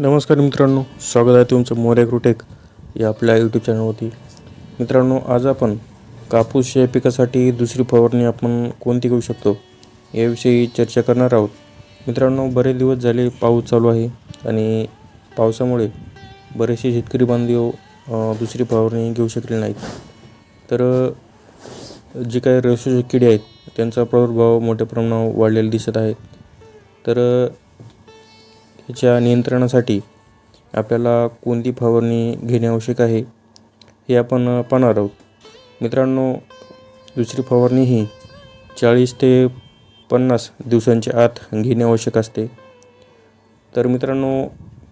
नमस्कार मित्रांनो स्वागत आहे तुमचं मोरे क्रुटेक या आपल्या यूट्यूब चॅनलवरती मित्रांनो आज आपण कापूस या पिकासाठी दुसरी फवारणी आपण कोणती करू शकतो याविषयी चर्चा करणार आहोत. मित्रांनो बरेच दिवस झाले पाऊस चालू आहे आणि पावसामुळे बरेचसे शेतकरी बांधव दुसरी फवारणी घेऊ शकले नाहीत. तर जे काही रेशोचे किडे आहेत त्यांचा प्रादुर्भाव मोठ्या प्रमाणावर वाढलेला दिसत आहे. तर ह्याच्या याच्या नियंत्रणासाठी आपल्याला कोणती फवारणी घेणे आवश्यक आहे हे आपण पाहणार आहोत. मित्रांनो दुसरी फवारणी ही चाळीस ते पन्नास दिवसांच्या आत घेणे आवश्यक असते. तर मित्रांनो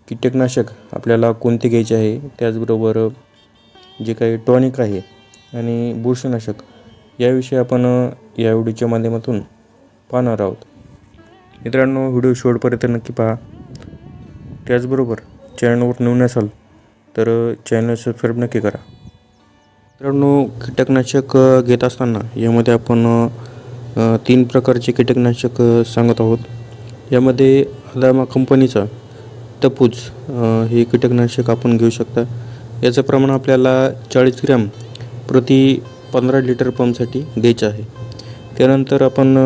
कीटकनाशक आपल्याला कोणते घ्यायचे आहे त्याचबरोबर जे काही टॉनिक आहे आणि बुरशीनाशक याविषयी आपण या व्हिडिओच्या माध्यमातून पाहणार आहोत. मित्रांनो व्हिडिओ शेवटपर्यंत नक्की पहा. त्याचबरोबर चॅनलवर नवीन असाल तर चॅनल सबस्क्राईब नक्की करा. मित्रांनो कीटकनाशक घेत असताना यामध्ये आपण तीन प्रकारचे कीटकनाशक सांगत आहोत. यामध्ये अदामा कंपनीचा तपूज हे कीटकनाशक आपण घेऊ शकता. याचं प्रमाण आपल्याला चाळीस ग्रॅम प्रति पंधरा लिटर पंपसाठी द्यायचं आहे. त्यानंतर आपण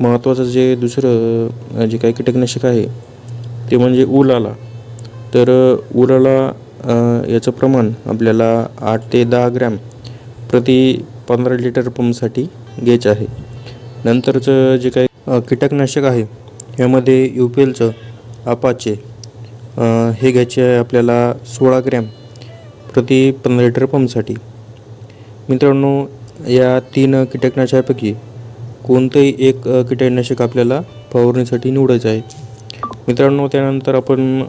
महत्त्वाचं जे दुसरं जे काही कीटकनाशक आहे ते म्हणजे उलाला. तर उलाला याचं प्रमाण आपल्याला आठ ते दहा ग्रॅम प्रति पंधरा लिटर पंपसाठी घ्यायचं आहे. नंतरचं जे काही कीटकनाशक आहे यामध्ये यू पी एलचं अपाचे हे घ्यायचे आहे आपल्याला सोळा ग्रॅम प्रति पंधरा लिटर पंपसाठी. मित्रांनो या तीन कीटकनाशकापैकी कोणतंही एक कीटकनाशक आपल्याला फवारणीसाठी निवडायचं आहे. मित्रांनो त्यानंतर आपण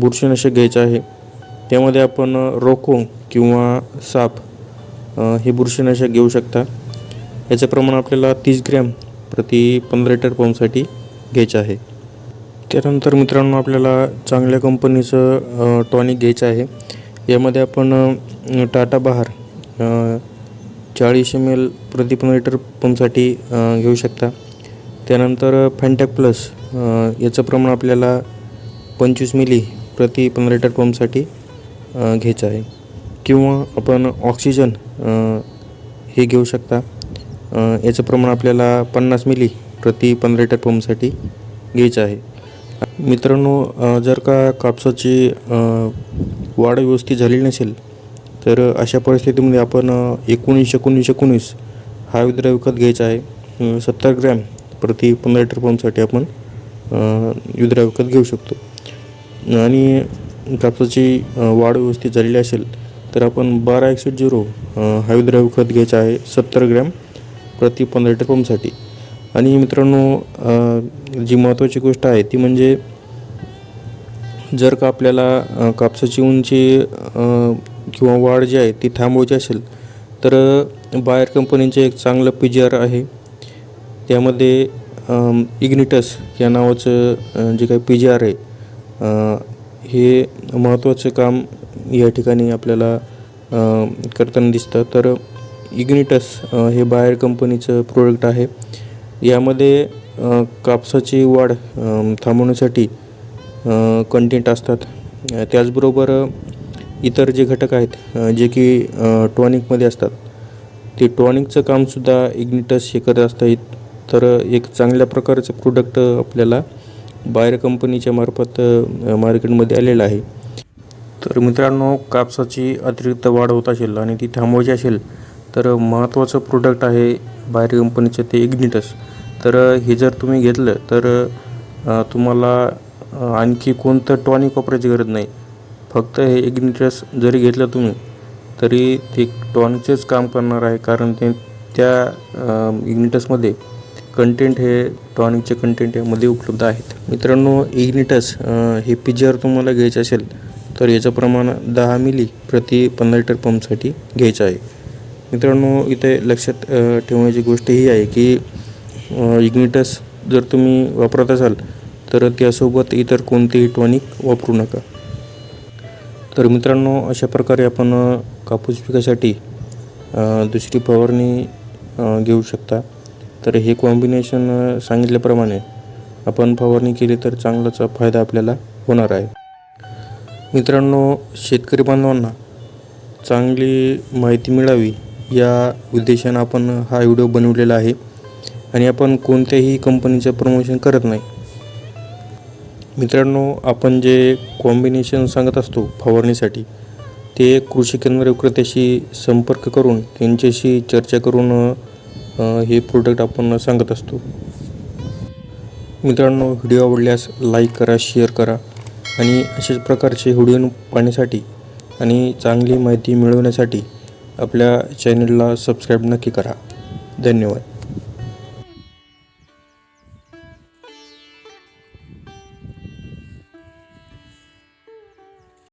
बुरशीनाशक घ्यायचं आहे. त्यामध्ये आपण रोको किंवा साप हे बुरशीनाशक घेऊ शकता. याचं प्रमाण आपल्याला तीस ग्रॅम प्रति पंधरा लिटर पंपसाठी घ्यायचं आहे. त्यानंतर मित्रांनो आपल्याला चांगल्या कंपनीचं टॉनिक घ्यायचं आहे. यामध्ये आपण टाटा बहार चाळीस एम एल प्रति पंधरा लिटर पंपसाठी घेऊ शकता. त्यानंतर फॅन्टॅक प्लस याचं प्रमाण आपल्याला पंचवीस मिली प्रति पंधरा लिटर पंपसाठी घ्यायचं आहे. किंवा आपण ऑक्सिजन हे घेऊ शकता. याचं प्रमाण आपल्याला पन्नास मिली प्रति पंधरा लिटर पंपसाठी घ्यायचं आहे. मित्रांनो जर का कापसाची वाढ व्यवस्थित झालेली नसेल तर अशा परिस्थितीमध्ये आपण एकोणीस एकोणीस एकोणीस हा विद्रा विकत घ्यायचा आहे. सत्तर ग्रॅम प्रति पंधरा लिटर पंपसाठी आपण युद्रा विद्रा विकत घेऊ शकतो. आणि कापसाची वाढ व्यवस्थित झालेली असेल तर आपण बारा एकशे झिरो हा विद्रा विकत घ्यायचा आहे सत्तर ग्रॅम प्रति पंधरा लिटर पंपसाठी आणि मित्रांनो जी महत्त्वाची गोष्ट आहे ती म्हणजे जर का आपल्याला कापसाची उंची किंवा वाढ जी आहे ती थांबवायची असेल तर बायर कंपनीचे एक चांगलं पी जी आर आहे. त्यामध्ये इग्निटस या नावाचं जे काही पी जी आर आहे हे महत्त्वाचं काम या ठिकाणी आपल्याला करताना दिसतं. तर इग्निटस हे बाहेर कंपनीचं प्रोडक्ट आहे. यामध्ये कापसाची वाढ थांबवण्यासाठी कंटेंट असतात. त्याचबरोबर इतर जे घटक आहेत जे की टॉनिकमध्ये असतात ते टॉनिकचं कामसुद्धा इग्निटस हे करत असतात. तर एक चांगल्या प्रकारचं प्रोडक्ट आपल्याला बाहेर कंपनीच्या मार्फत मार्केटमध्ये आलेलं आहे. तर मित्रांनो कापसाची अतिरिक्त वाढ होत असेल आणि ती थांबवायची असेल तर महत्त्वाचं प्रोडक्ट आहे बाहेर कंपनीचं ते इग्निटस तर हे जर तुम्ही घेतलं तर तुम्हाला आणखी कोणतं टॉनिक वापरायची गरज नाही. फक्त हे इग्निटस जरी घेतलं तुम्ही तरी ते टॉनिकचेच काम करणार आहे कारण ते त्या इग्निटसमध्ये कंटेंट हे टॉनिकचे कंटेंट यामध्ये उपलब्ध आहेत. मित्रांनो इग्निटस हे पी जी आर तुम्हाला घ्यायचं असेल तर याचं प्रमाण दहा मिली प्रति पंधरा लिटर पंपसाठी घ्यायचं आहे. मित्रांनो इथे लक्षात ठेवण्याची गोष्ट ही आहे की इग्निटस जर तुम्ही वापरत असाल तर त्यासोबत इतर कोणतेही टॉनिक वापरू नका. तर मित्रांनो अशा प्रकारे आपण कापूस पिकासाठी दुसरी फवारणी घेऊ शकता. तर हे कॉम्बिनेशन सांगितल्याप्रमाणे आपण फवारणी केली तर चांगलाच फायदा आपल्याला होणार आहे. मित्रांनो शेतकरी बांधवांना चांगली माहिती मिळावी या उद्देशानं आपण हा व्हिडिओ बनवलेला आहे आणि आपण कोणत्याही कंपनीचं प्रमोशन करत नाही. मित्रांनो आपण जे कॉम्बिनेशन सांगत असतो फवारणीसाठी ते कृषी केंद्र विक्रेत्याशी संपर्क करून त्यांच्याशी चर्चा करून हे प्रोडक्ट आपण सांगत असतो. मित्रांनो व्हिडिओ आवडल्यास लाईक करा शेअर करा आणि अशाच प्रकारचे व्हिडिओ पाहण्यासाठी आणि चांगली माहिती मिळवण्यासाठी आपल्या चॅनलला सबस्क्राईब नक्की करा. धन्यवाद.